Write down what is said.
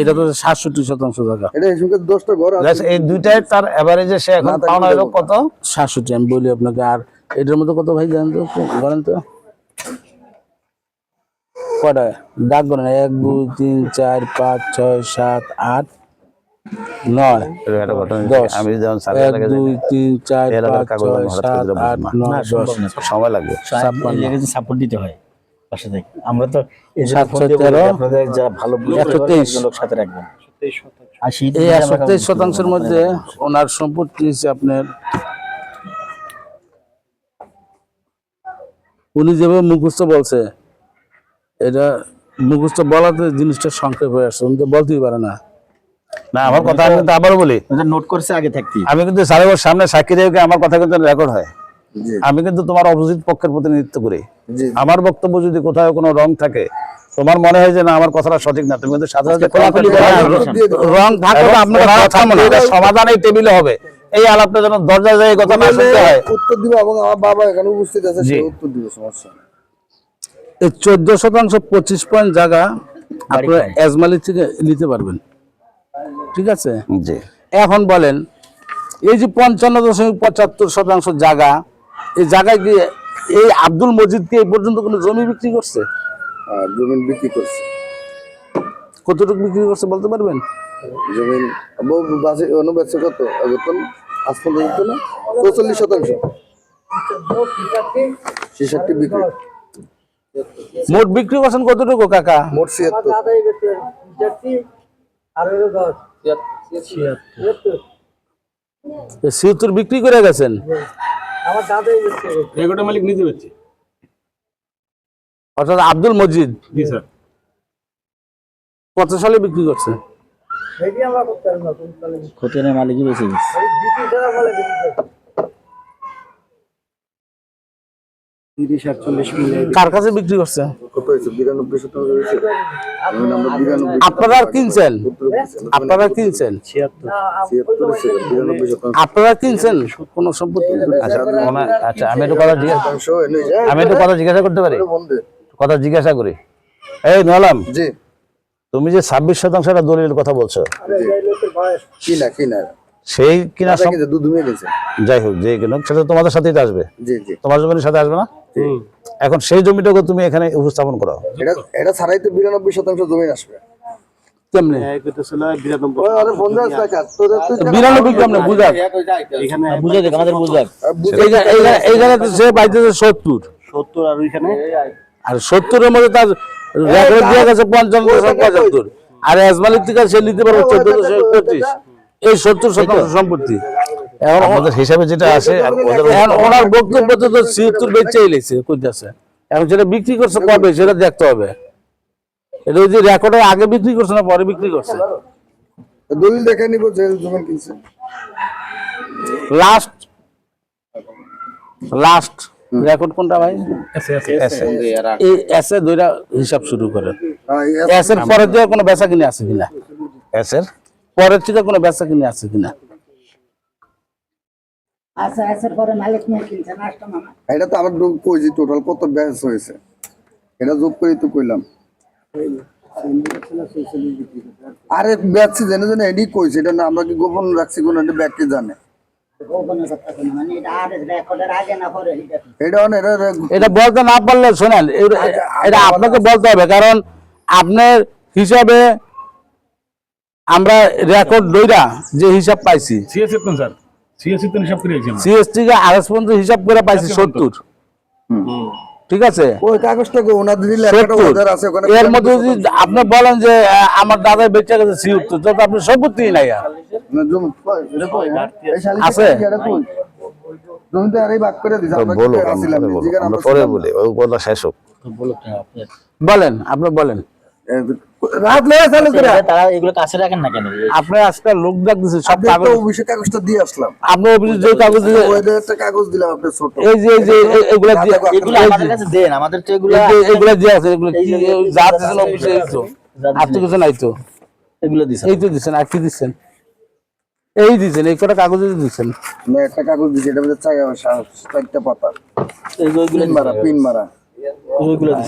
এটা তো সাতষট্টি শতাংশ জায়গা। দশটা ঘর এই দুইটাই তার এভারেজে সে এখন পাওনা হলো কত? সাতষট্টি আমি বলি আপনাকে আর এটার মধ্যে কত ভাই জানেন তো? বলেন তো? কটা ডাক বলেন এক দুই তিন চার পাঁচ ছয় সাত আট। নয় এরকম একটা ঘটনা দশ। আমি যেমন স্যারের এক কাছে দুই তিন চার পাঁচ ছয় আমি হঠাৎ করে সাত আট নয় দশ। সময় লাগবে। সাপোর্ট দিতে হয় পাশে থেকে। আমরা তো যে সাতশো ফোন দিয়ে বলি, তেরো, যারা ভালো একশো তেইশ। লোক সাথে রাখবেন। এই একশো তেইশ শতাংশের মধ্যে ওনার সম্পত্তি হচ্ছে আপনার। উনি যেভাবে মুখস্থ বলছে এটা মুখস্থ বলাতে জিনিসটা সংক্ষেপ হয়ে আসছে উনি তো বলতেই পারে না। না আমার কথা আমি কিন্তু আবারও বলি। নোট করছে আগে থাকতে আমি কিন্তু স্যারের সামনে সাক্ষী রেখে আমার কথা কিন্তু রেকর্ড হয়। আমি কিন্তু তোমার অপোজিট পক্ষের প্রতিনিধিত্ব করি। আমার বক্তব্য যদি কোথাও কোনো রং থাকে তোমার মনে হয় যে না আমার কথাটা সঠিক না তুমি কিন্তু দিবো। রং থাকলে আপনার কথা সামনে- এটা সমাধান এই টেবিলে হবে। এই আলাপটা যেন দরজা যায় কথা না শুনতে হয়। উত্তর দিব এবং আমার বাবা এখানে উপস্থিত আছে সে উত্তর দিবে সমস্যা এই চোদ্দ শতাংশ পঁচিশ পয়েন্ট জায়গা আপনারা এজমালি থেকে নিতে পারবেন। ঠিক আছে? জি। এখন বলেন এই যে পঞ্চান্ন দশমিক পঁচাত্তর শতাংশ জায়গা এই জায়গায় গিয়ে এই আব্দুল মজিদ কি এই পর্যন্ত কোনো জমি বিক্রি করছে? আর জমিন বিক্রি করছে। কতটুকু বিক্রি করছে বলতে পারবেন? কত? আজ পর্যন্ত না? চৌচল্লিশ শতাংশ। ছেষট্টি বিক্রি। মোট বিক্রি করছেন কতটুকু কাকা? মোট ছিয়াত্তর। সিউত্তর বিক্রি করে গেছেন? এগারোটা মালিক নিজে বেচছে অর্থাৎ আব্দুল মজিদ। জি স্যার। কত সালে বিক্রি করছে? খতিয়ানের মালিকই গেছে। কার কাছে বিক্রি করছে? হয়েছে বিরানব্বই শতাংশ হয়েছে। আপনারা কিনছেন আপনারা কিনছেন আপনারা কিনছেন কোন সম্পত্তি আচ্ছা আচ্ছা আমি একটু কথা জিজ্ঞাসা আমি একটু কথা জিজ্ঞাসা করতে পারি? কথা জিজ্ঞাসা করি। এই নলাম জি। তুমি যে ছাব্বিশ শতাংশ একটা দলিলের কথা বলছো কি না কি না? সেই কিনা দুধ যাই হোক যে কিনুক সেটা তোমাদের সাথেই আসবে। জি জি। তোমার জমির সাথে আসবে না? এখন সেই জমিটাকে তুমি এখানে উপস্থাপন করো। এটা এটা ছাড়াই তো বিরানব্বই শতাংশ জমিন আসবে। কেমনে? বিরানব্বই। ওই আরে কেমনে? বুঝাক। আমাদের সে সত্তর। সত্তর ওইখানে? সত্তরের মধ্যে তার রেকর্ড দিয়ে গেছে পঞ্চান্ন পঁচাত্তর। আর এজমালির থেকে সে নিতে পারবে পঁচিশ। এই সত্তর শতাংশ সম্পত্তি। এখন আমাদের হিসাবে যেটা আছে এখন ওনার বক্তব্য তো তো ছিয়াত্তর বেচেই লেছে কইতেছে। এখন সেটা বিক্রি করছে কবে সেটা দেখতে হবে। এটা ওই যে রেকর্ডে আগে বিক্রি করছে না পরে বিক্রি করছে? দলিল দেখে নিব যে কিনছে। লাস্ট লাস্ট রেকর্ড কোনটা ভাই? এই এসে দুইটা হিসাব শুরু করেন এসের পরের থেকে কোনো বেচা কিনে আছে কিনা? এসের পরের থেকে কোনো বেচা কিনে আছে কিনা? আচ্ছা আসার পরে মালিক নিয়ে মামা এটা তো আমার যোগ কইছি টোটাল কত ব্যাস হয়েছে? এটা যোগ করে তো কইলাম। আরে ব্যাচছি জেনে জেনে এডি কইছে এটা না আমরা কি গোপন রাখছি কোন এটা জানে গোপনে করতে কোনো মানে এটা আর রেকর্ডের আগে না পরে এটা এটা অন এটা রে- এটা বলতে না পারলে শোনেন এটা- এটা আপনাকে বলতে হবে কারণ আপনার হিসাবে আমরা রেকর্ড দইরা যে হিসাব পাইছি স্যার? সিএসি হিসাব করে সিএসটি কে আরএস পর্যন্ত হিসাব করে পাইছি সত্তর। ঠিক আছে? ওই কাগজটা কো ওনাদের দিলে একটা সত্তর। আছে ওখানে এর মধ্যে যদি আপনি বলেন যে আমার দাদা বেঁচে গেছে সিউত্তর তো আপনি সম্পত্তি নাই আর। আছে? ভাগ করে দিছে আমরা বলো আমরা পরে বলো, ওই কথা শেষ হোক। বলেন আপনি বলেন। রাত লয়ে চালু করে। তারা এগুলো কাছে রাখেন না কেন? আপনি আজকাল লোক ডাক দিছে সব কাগজ অফিসে কাগজটা দিয়ে আসলাম। আপনি অফিসে যে কাগজ দিছে, ওদের একটা কাগজ দিলাম আপনি ছোট। এই যে এই যে এগুলা এগুলো আমাদের কাছে দেন আমাদের তো এগুলো এই দিয়ে আছে এগুলো যা দিছেন অফিসে আর তো কিছু নাই তো। এগুলো দিছে এই তো দিচ্ছেন আর কি দিচ্ছেন এই দিচ্ছেন এই কটা কাগজে দিচ্ছেন না একটা কাগজ দিছে এটা মধ্যে চাই চারটা পাতা। এগুলো পিন মারা পিন মারা। ওইগুলো আপনি